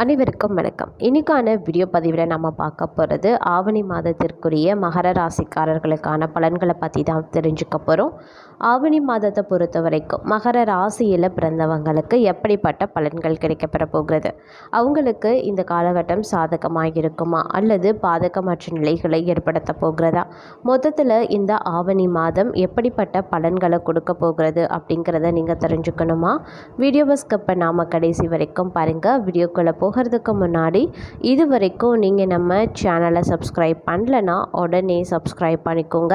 அனைவருக்கும் வணக்கம். இன்னைக்கான வீடியோ பதிவில் நம்ம பார்க்க போகிறது ஆவணி மாதத்திற்குரிய மகர ராசிக்காரர்களுக்கான பலன்களை பற்றி தான் தெரிஞ்சுக்க போகிறோம் ஆவணி மாதத்தை பொறுத்த வரைக்கும் மகர ராசியில் பிறந்தவங்களுக்கு எப்படிப்பட்ட பலன்கள் கிடைக்கப்பெற போகிறது? அவங்களுக்கு இந்த காலகட்டம் சாதகமாக இருக்குமா அல்லது பாதகமற்ற நிலைகளை ஏற்படுத்த போகிறதா? மொத்தத்தில் இந்த ஆவணி மாதம் எப்படிப்பட்ட பலன்களை கொடுக்க போகிறது அப்படிங்கிறத நீங்கள் தெரிஞ்சுக்கணுமா? வீடியோவை ஸ்கப்பை நாம் கடைசி வரைக்கும் பாருங்கள் வீடியோக்குள்ளே போகிறதுக்கு முன்னாடி இது வரைக்கும் நீங்கள் நம்ம சேனலை சப்ஸ்கிரைப் பண்ணலன்னா உடனே சப்ஸ்கிரைப் பண்ணிக்கோங்க.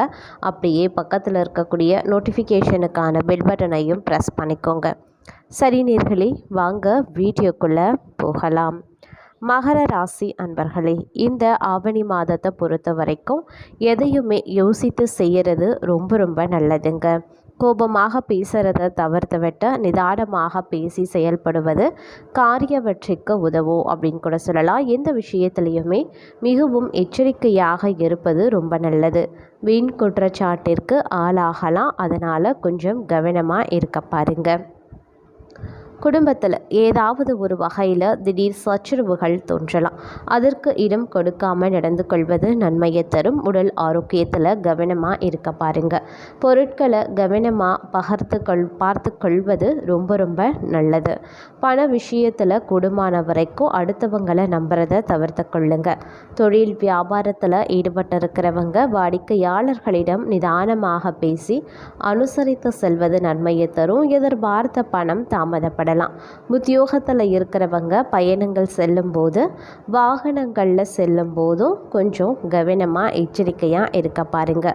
அப்படியே பக்கத்தில் இருக்கக்கூடிய நோட்டிஃபிகேஷனுக்கான பெல் பட்டனையும் ப்ரெஸ் பண்ணிக்கோங்க. சரி நேர்களே வாங்க வீடியோக்குள்ளே போகலாம். மகர ராசி அன்பர்களே இந்த ஆவணி மாதத்தை பொறுத்த வரைக்கும் எதையுமே யோசித்து செய்கிறது ரொம்ப ரொம்ப நல்லதுங்க. கோபமாக பேசுகிறத தவிர்த்து விட்டு நிதானமாக பேசி செயல்படுவது காரிய வெற்றிக்கு உதவும் அப்படின்னு கூட சொல்லலாம். எந்த விஷயத்துலையுமே மிகவும் எச்சரிக்கையாக இருப்பது ரொம்ப நல்லது. வீண் குற்றச்சாட்டிற்கு ஆளாகலாம். அதனால் கொஞ்சம் கவனமாக இருக்க பாருங்கள் குடும்பத்தில் ஏதாவது ஒரு வகையில் திடீர் சச்சரவுகள் தோன்றலாம். அதற்கு இடம் கொடுக்காமல் நடந்து கொள்வது நன்மையை தரும். உடல் ஆரோக்கியத்தில் கவனமாக இருக்க பாருங்க. பொருட்களை கவனமாக பகர்த்து கொள் பார்த்து கொள்வது ரொம்ப ரொம்ப நல்லது. பண விஷயத்தில் கூடுமான வரைக்கும் அடுத்தவங்களை நம்புறதை தவிர்த்து கொள்ளுங்க. தொழில் வியாபாரத்தில் ஈடுபட்டிருக்கிறவங்க வாடிக்கையாளர்களிடம் நிதானமாக பேசி அனுசரித்து செல்வது நன்மையை தரும். எதிர்பார்த்த பணம் தாமதப்பட வரலாம் உத்தியோகத்தில் இருக்கிறவங்க பயணங்கள் செல்லும்போது வாகனங்களில் செல்லும் போதும் கொஞ்சம் கவனமாக எச்சரிக்கையாக இருக்க பாருங்க.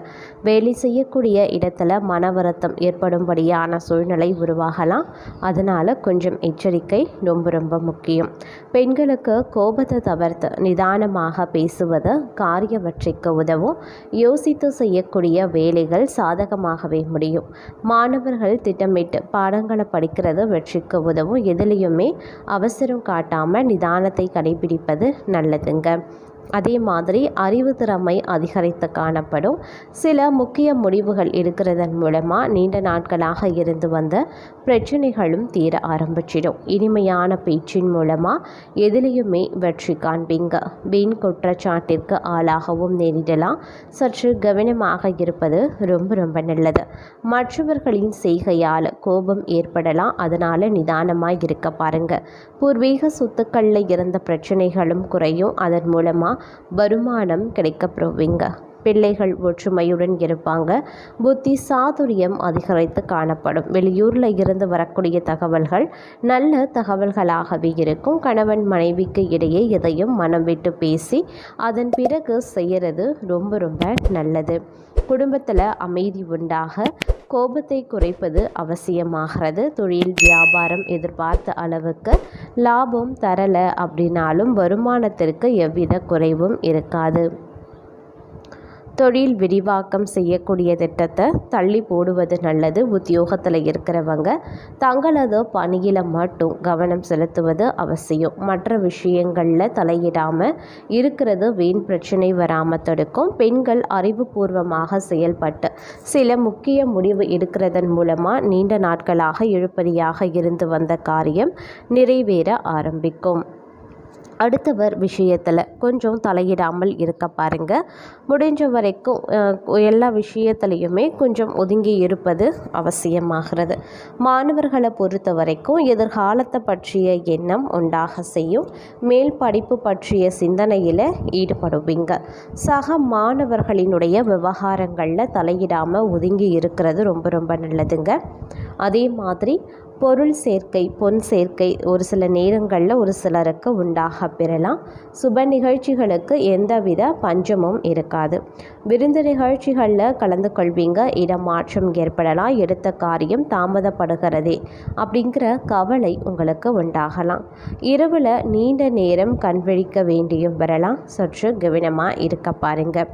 வேலை செய்யக்கூடிய இடத்துல மன வருத்தம் ஏற்படும்படியான சூழ்நிலை உருவாகலாம். அதனால் கொஞ்சம் எச்சரிக்கை ரொம்ப ரொம்ப முக்கியம். பெண்களுக்கு கோபத்தை தவிர்த்து நிதானமாக பேசுவது காரிய வெற்றிக்கு உதவும். யோசித்து செய்யக்கூடிய வேலைகள் சாதகமாகவே முடியும். மாணவர்கள் திட்டமிட்டு பாடங்களை படிக்கிறது வெற்றிக்கு உதவும் எதுலேயுமே அவசரம் காட்டாமல் நிதானத்தை கடைபிடிப்பது நல்லதுங்க. அதே மாதிரி அறிவு திறமை அதிகரித்து காணப்படும். சில முக்கிய முடிவுகள் எடுக்கிறதன் மூலமாக நீண்ட நாட்களாக இருந்து வந்த பிரச்சனைகளும் தீர ஆரம்பிச்சிடும். இனிமையான பேச்சின் மூலமாக எதிலையுமே வெற்றி காண்பீங்க. வீண் குற்றச்சாட்டிற்கு ஆளாகவும் நேரிடலாம். சற்று கவனமாக இருப்பது ரொம்ப ரொம்ப நல்லது. மற்றவர்களின் செய்கையால் கோபம் ஏற்படலாம். அதனால் நிதானமாக இருக்க பாருங்கள் பூர்வீக சொத்துக்களில் இருந்த பிரச்சனைகளும் குறையும். அதன் மூலமாக வருமானம் கிடைக்கப்பெறுவீங்க. பிள்ளைகள் ஒற்றுமையுடன் இருப்பாங்க. புத்தி சாதுரியம் அதிகரித்து காணப்படும். வெளியூரில் இருந்து வரக்கூடிய தகவல்கள் நல்ல தகவல்களாகவே இருக்கும். கணவன் மனைவிக்கு இடையே எதையும் மனம் விட்டு பேசி அதன் பிறகு செய்கிறது ரொம்ப ரொம்ப நல்லது. குடும்பத்தில் அமைதி உண்டாக கோபத்தை குறைப்பது அவசியமாகிறது. தொழில் வியாபாரம் எதிர்பார்த்த அளவுக்கு லாபம் தரலை அப்படின்னாலும் வருமானத்திற்கு எவ்வித குறைவும் இருக்காது. தொழில் விரிவாக்கம் செய்யக்கூடிய திட்டத்தை தள்ளி போடுவது நல்லது. உத்தியோகத்தில் இருக்கிறவங்க தங்களது பணியில் மட்டும் கவனம் செலுத்துவது அவசியம். மற்ற விஷயங்களில் தலையிடாமல் இருக்கிறது வீண் பிரச்சனை வராமல் தடுக்கும். பெண்கள் அறிவுபூர்வமாக செயல்பட்டு சில முக்கிய முடிவு எடுக்கிறதன் மூலமாக நீண்ட நாட்களாக இழுப்பறியாக இருந்து வந்த காரியம் நிறைவேற ஆரம்பிக்கும். அடுத்தவர் விஷயத்தில் கொஞ்சம் தலையிடாமல் இருக்க பாருங்கள் முடிஞ்ச வரைக்கும் எல்லா விஷயத்துலையுமே கொஞ்சம் ஒதுங்கி இருப்பது அவசியமாகிறது. மாணவர்களை பொறுத்த வரைக்கும் எதிர்காலத்தை பற்றிய எண்ணம் உண்டாக செய்யும். மேல் படிப்பு பற்றிய சிந்தனையில் ஈடுபடுவீங்க. சக மாணவர்களினுடைய விவகாரங்களில் தலையிடாமல் ஒதுங்கி இருக்கிறது ரொம்ப ரொம்ப நல்லதுங்க. அதே மாதிரி பொருள் சேர்க்கை பொன் சேர்க்கை ஒரு சில நேரங்களில் ஒரு சிலருக்கு உண்டாக பெறலாம். சுப நிகழ்ச்சிகளுக்கு எந்தவித பஞ்சமும் இருக்காது. விருந்து நிகழ்ச்சிகளில் கலந்து கொள்வீங்க இடமாற்றம் ஏற்படலாம் எடுத்த காரியம் தாமதப்படுகிறதே அப்படிங்கிற கவலை உங்களுக்கு உண்டாகலாம். இரவில் நீண்ட நேரம் கண்விழிக்க வேண்டியும் வரலாம். சற்று கவனமாக இருக்க பாருங்கள்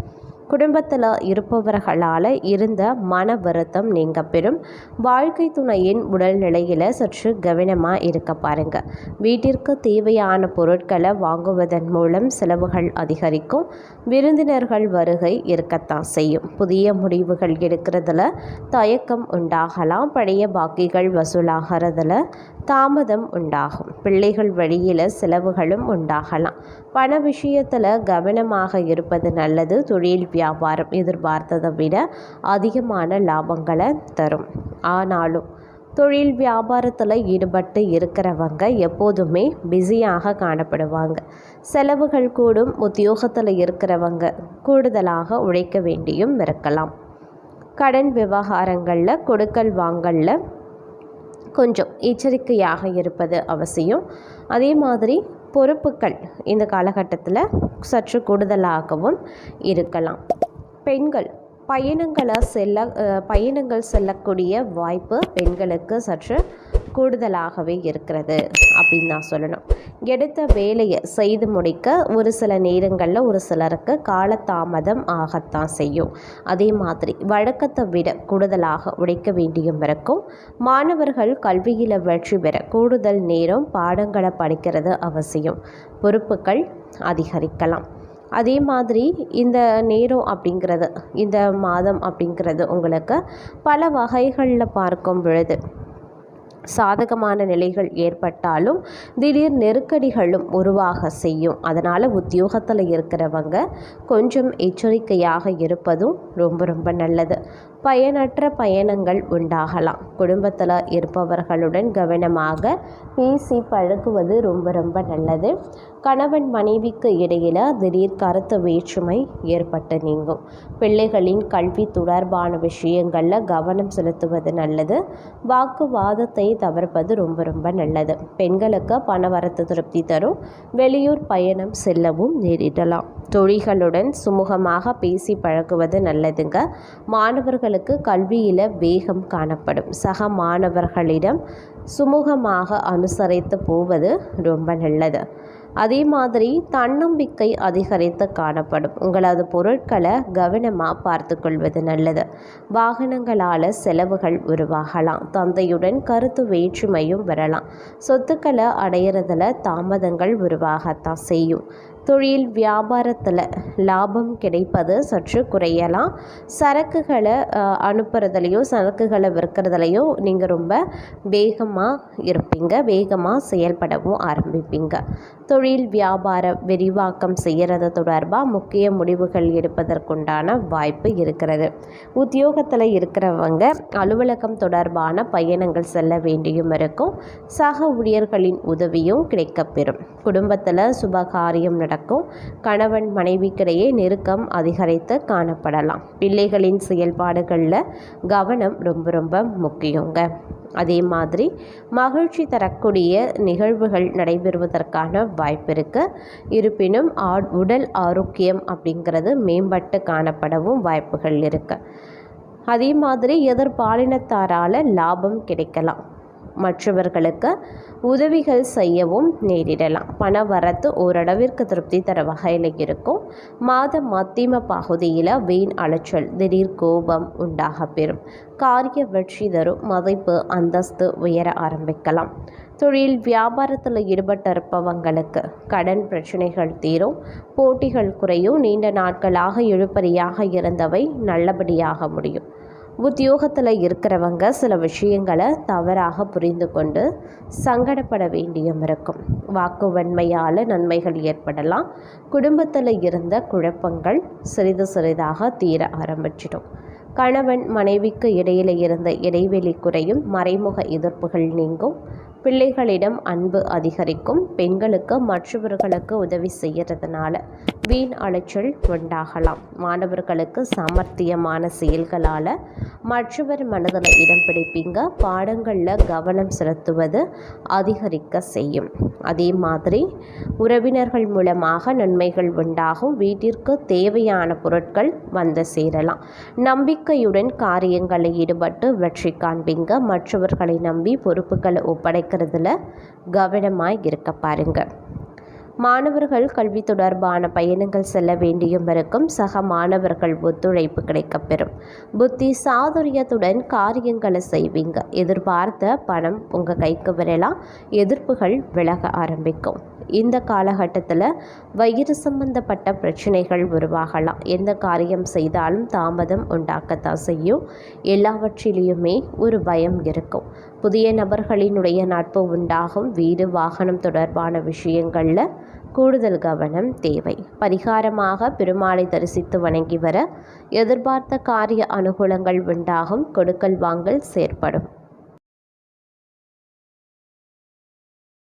குடும்பத்தில் இருப்பவர்களால் இருந்த மன வருத்தம் நீங்க பெறும். வாழ்க்கை துணையின் உடல்நிலையில் சற்று கவனமாக இருக்க பாருங்க. வீட்டிற்கு தேவையான பொருட்களை வாங்குவதன் மூலம் செலவுகள் அதிகரிக்கும். விருந்தினர்கள் வருகை இருக்கத்தான் செய்யும். புதிய முடிவுகள் எடுக்கிறதுல தயக்கம் உண்டாகலாம். பழைய பாக்கிகள் வசூலாகிறதுல தாமதம் உண்டாகும். பிள்ளைகள் வழியில் செலவுகளும் உண்டாகலாம். பண விஷயத்தில் கவனமாக இருப்பது நல்லது. தொழில் வியாபாரம் எதிர்பார்த்ததை விட அதிகமான லாபங்களை தரும். ஆனாலும் தொழில் வியாபாரத்தில் ஈடுபட்டு இருக்கிறவங்க எப்போதுமே பிஸியாக காணப்படுவாங்க. செலவுகள் கூடும் உத்தியோகத்தில் இருக்கிறவங்க கூடுதலாக உழைக்க வேண்டியும் இருக்கலாம். கடன் விவகாரங்களில் கொடுக்கல் வாங்கலில் கொஞ்சம் எச்சரிக்கையாக இருப்பது அவசியம். அதே மாதிரி பொறுப்புகள் இந்த காலகட்டத்தில் சற்று கூடுதலாகவும் இருக்கலாம். பெண்கள் பயணங்களை செல்ல பயணங்கள் செல்லக்கூடிய வாய்ப்பு பெண்களுக்கு சற்று கூடுதலாகவே இருக்கிறது. அப்படின்னு நான் சொல்லணும். எடுத்த வேலையை செய்து முடிக்க ஒரு சில நேரங்களில் ஒரு சிலருக்கு காலதாமதம் ஆகத்தான் செய்யும். அதே மாதிரி வழக்கத்தை விட கூடுதலாக உழைக்க வேண்டியும் இருக்கும். மாணவர்கள் கல்வியில் வெற்றி பெற கூடுதல் நேரம் பாடங்களை படிக்கிறது அவசியம். பொறுப்புகள் அதிகரிக்கலாம். அதே மாதிரி இந்த நேரம் அப்படிங்கிறது இந்த மாதம் அப்படிங்கிறது உங்களுக்கு பல வகைகளில் பார்க்கும் பொழுது சாதகமான நிலைகள் ஏற்பட்டாலும் திடீர் நெருக்கடிகளும் உருவாக செய்யும். அதனால் உத்தியோகத்தில் இருக்கிறவங்க கொஞ்சம் எச்சரிக்கையாக இருப்பதும் ரொம்ப ரொம்ப நல்லது. பயனற்ற பயணங்கள் உண்டாகலாம். குடும்பத்தில் இருப்பவர்களுடன் கவனமாக பேசி பழகுவது ரொம்ப ரொம்ப நல்லது. கணவன் மனைவிக்கு இடையில் திடீர் கருத்து வேற்றுமை ஏற்பட்டு நீங்கும். பிள்ளைகளின் கல்வி தொடர்பான விஷயங்களில் கவனம் செலுத்துவது நல்லது. வாக்குவாதத்தை தவிர்ப்பது ரொம்ப ரொம்ப நல்லது. பெண்களுக்கு பணவரத்து திருப்தி தரும். வெளியூர் பயணம் செல்லவும் நேரிடலாம். தொழிகளுடன் சுமூகமாக பேசி பழகுவது நல்லதுங்க. மாணவர்களுக்கு கல்வியில் வேகம் காணப்படும். சக மாணவர்களிடம் சுமூகமாக அனுசரித்து போவது ரொம்ப நல்லது. அதே மாதிரி தன்னம்பிக்கை அதிகரித்து காணப்படும். உங்களது பொருட்களை கவனமாக பார்த்து கொள்வது நல்லது. வாகனங்களால் செலவுகள் உருவாகலாம். தந்தையுடன் கருத்து வேற்றுமையும் வரலாம். சொத்துக்களை அடையிறதுல தாமதங்கள் உருவாகத்தான் செய்யும். தொழில் வியாபாரத்தில் லாபம் கிடைப்பது சற்று குறையலாம். சரக்குகளை அனுப்புறதுலையும் சரக்குகளை விற்கிறதுலையும் நீங்கள் ரொம்ப வேகமாக இருப்பீங்க. வேகமாக செயல்படவும் ஆரம்பிப்பீங்க. தொழில் வியாபார விரிவாக்கம் செய்கிறது தொடர்பாக முக்கிய முடிவுகள் எடுப்பதற்குண்டான வாய்ப்பு இருக்கிறது. உத்தியோகத்தில் இருக்கிறவங்க அலுவலகம் தொடர்பான பயணங்கள் செல்ல வேண்டியும் இருக்கும். சக ஊழியர்களின் உதவியும் கிடைக்கப்பெறும். குடும்பத்தில் சுபகாரியம் நடக்கும். கணவன் மனைவிக்கிடையே நெருக்கம் அதிகரித்து காணப்படலாம். பிள்ளைகளின் செயல்பாடுகளில் கவனம் ரொம்ப ரொம்ப முக்கியங்க. அதே மாதிரி மகிழ்ச்சி தரக்கூடிய நிகழ்வுகள் நடைபெறுவதற்கான வாய்ப்பு இருக்குது இருப்பினும் உடல் ஆரோக்கியம் அப்படிங்கிறது மேம்பட்டு காணப்படவும் வாய்ப்புகள் இருக்குது அதே மாதிரி எதிர்பாலினத்தாரால் லாபம் கிடைக்கலாம். மற்றவர்களுக்கு உதவிகள் செய்யவும் நேரிடலாம். பண வரத்து ஓரளவிற்கு திருப்தி தர வகையில் இருக்கும். மாத மத்தியம பகுதியில் வீண் அலைச்சல் திடீர் கோபம் உண்டாக பெறும் காரிய வெற்றி தரும் மதிப்பு அந்தஸ்து உயர ஆரம்பிக்கலாம். தொழில் வியாபாரத்தில் ஈடுபட்டிருப்பவங்களுக்கு கடன் பிரச்சனைகள் தீரும். போட்டிகள் குறையும். நீண்ட நாட்களாக இழுபறியாக இருந்தவை நல்லபடியாக முடியும். உத்தியோகத்தில் இருக்கிறவங்க சில விஷயங்களை தவறாக புரிந்து கொண்டு சங்கடப்பட வேண்டியும் இருக்கும் வாக்கு வன்மையால் நன்மைகள் ஏற்படலாம். குடும்பத்தில் இருந்த குழப்பங்கள் சிறிது சிறிதாக தீர ஆரம்பிச்சிடும். கணவன் மனைவிக்கு இடையில் இருந்த இடைவெளி குறையும். மறைமுக எதிர்ப்புகள் நீங்கும். பிள்ளைகளிடம் அன்பு அதிகரிக்கும் பெண்களுக்கு மற்றவர்களுக்கு உதவி செய்கிறதுனால வீண் அலைச்சல் உண்டாகலாம். மாணவர்களுக்கு சாமர்த்தியமான செயல்களால் மற்றவர் மனதில் இடம் பிடிப்பீங்க பாடங்களில் கவனம் செலுத்துவது அதிகரிக்க செய்யும். அதே மாதிரி உறவினர்கள் மூலமாக நன்மைகள் உண்டாகும் வீட்டிற்கு தேவையான பொருட்கள் வந்து சேரலாம். நம்பிக்கையுடன் காரியங்களில் ஈடுபட்டு வெற்றி காண்பீங்க மற்றவர்களை நம்பி பொறுப்புகளை ஒப்படைக்கிறதுல கவனமாக இருக்க பாருங்கள் மாணவர்கள் கல்வி தொடர்பான பயணங்கள் செல்ல வேண்டியும் இருக்கும். சக மாணவர்கள் ஒத்துழைப்பு கிடைக்கப்பெறும் புத்தி சாதுரியத்துடன் காரியங்களை செய்வீங்க. எதிர்பார்த்த பணம் உங்கள் கைக்கு வரலாம். எதிர்ப்புகள் விலக ஆரம்பிக்கும். இந்த காலகட்டத்தில் வயிறு சம்பந்தப்பட்ட பிரச்சனைகள் உருவாகலாம். எந்த காரியம் செய்தாலும் தாமதம் உண்டாக்கத்தான் செய்யும். எல்லாவற்றிலையுமே ஒரு பயம் இருக்கும். புதிய நபர்களினுடைய நட்பு உண்டாகும். வீடு வாகனம் தொடர்பான விஷயங்களில் கூடுதல் கவனம் தேவை. பரிகாரமாக பெருமாளை தரிசித்து வணங்கி வர எதிர்பார்த்த காரிய அனுகூலங்கள் உண்டாகும். கொடுக்கல் வாங்கல் செயற்படும்.